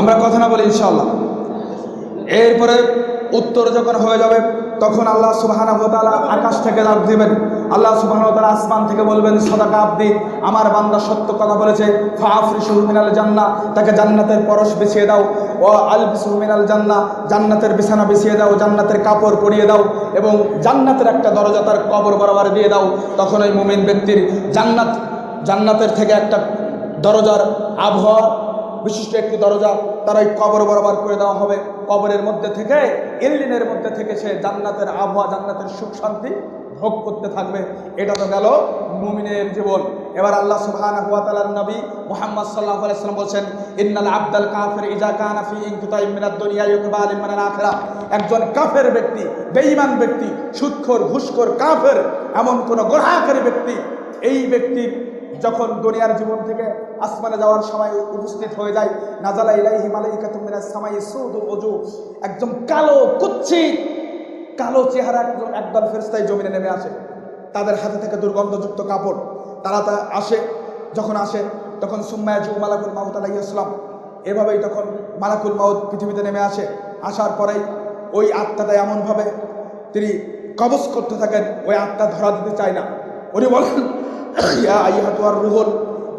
আমরা কথা না বলি ইনশাল্লাহ এরপরে উত্তর যখন হয়ে যাবে, তখন আল্লাহ সুবাহানা আকাশ থেকে লাভ দিবেন। আল্লাহ সুবাহানা আসমান থেকে বলবেন, সদাকা আব্দি, আমার বান্দা সত্য কথা বলেছে ফাফরিসুল মিনাল জান্নাহ, তাকে জান্নাতের পরশ বিছিয়ে দাও ও আলবিসুল মিনাল জান্নাহ, জান্নাতের বিছানা বিছিয়ে দাও, জান্নাতের কাপড় পরিয়ে দাও এবং জান্নাতের একটা দরজা তার কবর বরাবর দিয়ে দাও। তখন ওই মুমিন ব্যক্তির জান্নাত, জান্নাতের থেকে একটা দরজার আবহাওয়া বিশিষ্ট একটি দরজা তার ওই কবর বরাবর করে দেওয়া হবে। কবরের মধ্যে থেকে, ইল্লিনের মধ্যে থেকে সে জান্নাতের আবহাওয়া, জান্নাতের সুখ শান্তি ভোগ করতে থাকবে। এটা তো গেল মুমিনের জীবন। এবার আল্লাহ সুবহানাহু ওয়া তাআলার নবী মুহাম্মদ সাল্লাল্লাহু আলাইহি ওয়াসাল্লাম বলেন ইন্নাল আবদাল কাফির ইজা কানা ফি ইনকিতাই মিনাদ দুনিয়া ইউকবাল মিনাল আখিরাহ। একজন কাফের ব্যক্তি, বেঈমান ব্যক্তি সুদখোর ঘুষখোর কাফের, এমন কোন গোড়াকারী ব্যক্তি, এই ব্যক্তির যখন দুনিয়ার জীবন থেকে আসমানে যাওয়ার সময় উপস্থিত হয়ে যায় নাজালা ইলাইহি মালাইকাতুম মিনাস সামাই সুদুল ওজু একদম কালো কুচ্ছিত কালো চেহারা একদল ফেরেশতাই জমিনে নেমে আসে। তাদের হাতে থেকে দুর্গন্ধযুক্ত কাপড়। তারা তা আসে, যখন আসে, তখন সুম্মায়াজু মালাকুল মাউত আলাইহি আসসালাম। এভাবেই তখন মালাকুল মাউত পৃথিবীতে নেমে আসে। আসার পরেই ওই আত্মাটা এমনভাবে তিনি কবজ করতে থাকেন, ওই আত্মা ধরা দিতে চায় না। উনি বলেন, ইয়া আইহাতুয়ার রুহুল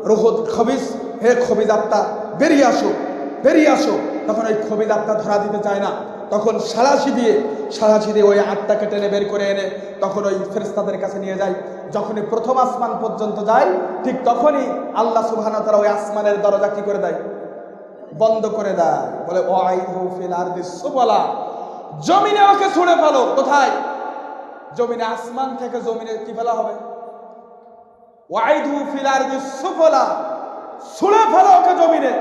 রুহুল খবিস, হে খবিজ আত্মা, বেরিয়ে আসো বেরিয়ে আসো। তখন ওই খবিজ আত্মা ধরা দিতে চায় না। তখন সালাসি দিয়ে সালাসি দিয়ে ওই আত্মাকে টেনে বের করে এনে তখন ওই ফেরেস্তাদের কাছে নিয়ে যায়। যখনই প্রথম আসমান পর্যন্ত যায়, ঠিক তখনই আল্লাহ সুবহানাহু তারা ওই আসমানের দরজা কি করে দেয়? বন্ধ করে দেয়। বলে ও আইহু ফিল সুবলা। জমিনে ওকে ছুঁড়ে ফেলো। কোথায়? জমিনে আসমান থেকে জমিনে কি ফেলা হবে? ওয়াইদু ফিলার সুফলা ছুঁড়ে ফেলা ওকে জমিনে।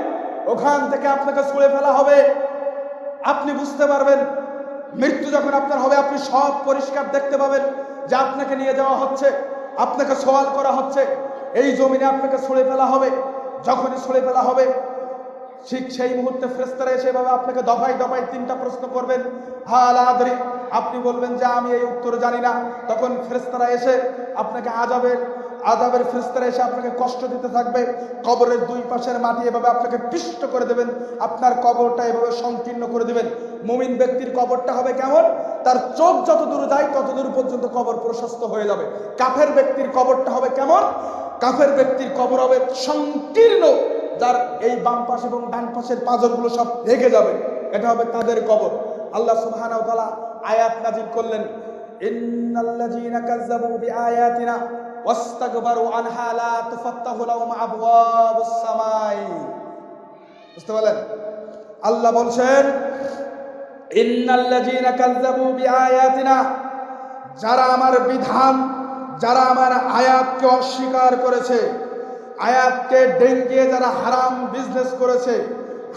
ওখান থেকে আপনাকে ছুঁড়ে ফেলা হবে। আপনি বুঝতে পারবেন, মৃত্যু যখন আপনার হবে, আপনি সব পরিষ্কার দেখতে পাবেন যে আপনাকে নিয়ে যাওয়া হচ্ছে। আপনাকে সওয়াল করা হচ্ছে, এই জমিনে আপনাকে ছুঁড়ে ফেলা হবে, যখনই ছুঁড়ে ফেলা হবে, ঠিক সেই মুহূর্তে ফ্রেস্তারা এসে এভাবে আপনাকে দফায় দফায় তিনটা প্রশ্ন করবেন। হাল আদরি, আপনি বলবেন যে আমি এই উত্তর জানি না। তখন ফ্রেস্তারা এসে আপনাকে আজাবের আজাবের ফেরেস্তারা এসে আপনাকে কষ্ট দিতে থাকবে। কবরের দুই পাশের মাটি এভাবে আপনাকে পিষ্ট করে দেবেন। আপনার কবরটা এভাবে সংকীর্ণ করে দেবেন। মুমিন ব্যক্তির কবরটা হবে কেমন? তার চোখ যত দূর যায় তত দূর পর্যন্ত কবর প্রশস্ত হয়ে যাবে। কাফের ব্যক্তির কবরটা হবে কেমন? কাফের ব্যক্তির কবর হবে সংকীর্ণ, যার এই বাম পাশ এবং ডান পাশের পাঁজরগুলো সব রেগে যাবে। এটা হবে তাদের কবর। আল্লাহ তাআলা আয়াত নাজিল করলেন সামাই। বুঝতে পারলেন? আল্লাহ বলছেন যারা আমার বিধান, যারা আমার আয়াতকে অস্বীকার করেছে, আয়াতকে ডেঙ্গিয়ে যারা হারাম বিজনেস করেছে,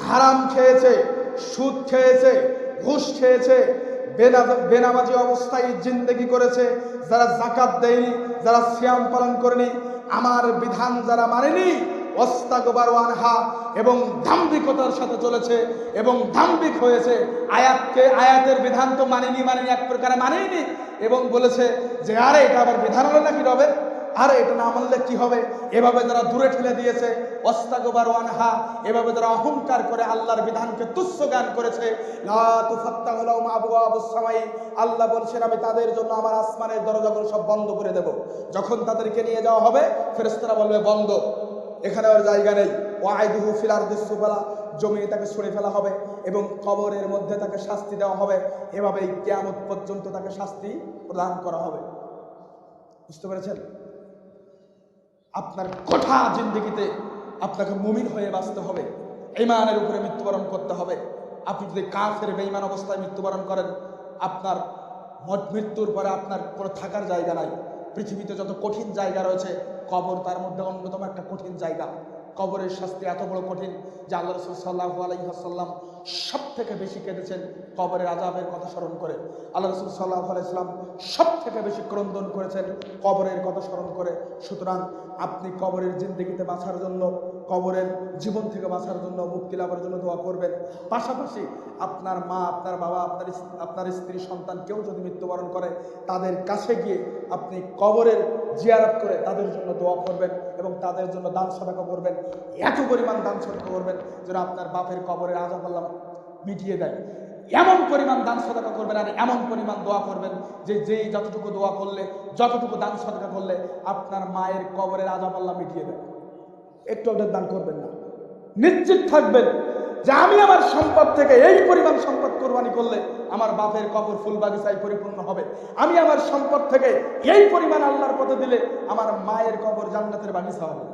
হারাম খেয়েছে, সুদ খেয়েছে, ঘুষ খেয়েছে, বেনা- বেনামাজি অবস্থায় জিন্দগি করেছে, যারা জাকাত দেয়নি, যারা সিয়াম পালন করেনি, আমার বিধান যারা মানেনি অস্তাগবার আনহা এবং দাম্ভিকতার সাথে চলেছে এবং দাম্ভিক হয়েছে। আয়াতকে, আয়াতের বিধান তো মানেনি মানেনি, এক প্রকারে মানেনি এবং বলেছে যে, আরে এটা আবার বিধান হলো নাকি রবে আরে এটা না মানলে কি হবে? এভাবে যারা দূরে ঠেলে দিয়েছে অস্তাগবার আনহা, এভাবে যারা অহংকার করে আল্লাহর বিধানকে তুচ্ছ জ্ঞান করেছে আল্লাহ বলছেন, আমি তাদের জন্য আমার আসমানের দরজাগুলো সব বন্ধ করে দেব। যখন তাদেরকে নিয়ে যাওয়া হবে, ফেরেশতারা বলবে, বন্ধ। এখানে আর জায়গা নেই। ওয়াইদুহু ফিল আরদিস সুফলা জমিনে তাকে ছুঁড়ে ফেলা হবে এবং কবরের মধ্যে তাকে শাস্তি দেওয়া হবে। এভাবেই কেয়ামত পর্যন্ত তাকে শাস্তি প্রদান করা হবে। বুঝতে পেরেছেন? আপনার কঠা জিন্দগিতে আপনাকে মুমিন হয়ে বাঁচতে হবে। ইমানের উপরে মৃত্যুবরণ করতে হবে। আপনি যদি কাফের বেইমান অবস্থায় মৃত্যুবরণ করেন, আপনার মত- মৃত্যুর পরে আপনার কোনো থাকার জায়গা নাই। পৃথিবীতে যত কঠিন জায়গা রয়েছে, কবর তার মধ্যে অন্যতম একটা কঠিন জায়গা। কবরের শাস্তি এত বড় কঠিন যে আল্লাহ রসুল সাল্লাহ আলহিহাসাল্লাম সব থেকে বেশি কেঁদেছেন কবরের আজাবের কথা স্মরণ করে। আল্লাহ রসুল সাল্লাহ আলাইসলাম সব থেকে বেশি ক্রন্দন করেছেন কবরের কথা স্মরণ করে। সুতরাং আপনি কবরের জিন্দগিতে বাঁচার জন্য কবরের জীবন থেকে বাঁচার জন্য, মুক্তি লাভের জন্য দোয়া করবেন। পাশাপাশি আপনার মা, আপনার বাবা, আপনার আপনার স্ত্রী, সন্তান কেউ যদি মৃত্যুবরণ করে, তাদের কাছে গিয়ে আপনি কবরের জিয়ারত করে তাদের জন্য দোয়া করবেন এবং তাদের জন্য দান সদাকা করবেন। এত পরিমাণ দান সদাকা করবেন যেন আপনার বাপের কবরের আজাব আল্লাহ মিটিয়ে দেয়। এমন পরিমাণ দান সদাকা করবেন আর এমন পরিমাণ দোয়া করবেন যে যেই যতটুকু দোয়া করলে, যতটুকু দান সদাকা করলে আপনার মায়ের কবরের আজাব আল্লাহ মিটিয়ে দেয়। একটু আপনার দান করবেন না। নিশ্চিত থাকবেন যে আমি আমার সম্পদ থেকে এই পরিমাণ সম্পদ কোরবানি করলে আমার বাপের কবর ফুল বাগিচায় পরিপূর্ণ হবে। আমি আমার সম্পদ থেকে এই পরিমাণ আল্লাহর পথে দিলে আমার মায়ের কবর জান্নাতের বাগিচা হবে।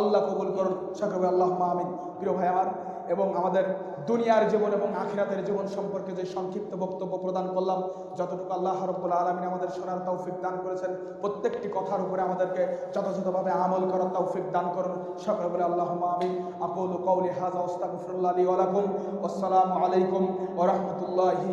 আল্লাহ কবুল করুন, সকলে আল্লাহ মাহমিন প্রিয় ভাই আমার এবং আমাদের দুনিয়ার জীবন এবং আখিরাতের জীবন সম্পর্কে যে সংক্ষিপ্ত বক্তব্য প্রদান করলাম, যতটুকু আল্লাহ রব্বুল আলমিন আমাদের শোনার তৌফিক দান করেছেন, প্রত্যেকটি কথার উপরে আমাদেরকে যথাযথভাবে আমল করার তৌফিক দান করুন। সকলে বলে আল্লাহ আমিন। আকুল কৌলি হাজা ওস্তাকুফরুল্লাহ আসসালামু আলাইকুম ওরহমতুল্লাহি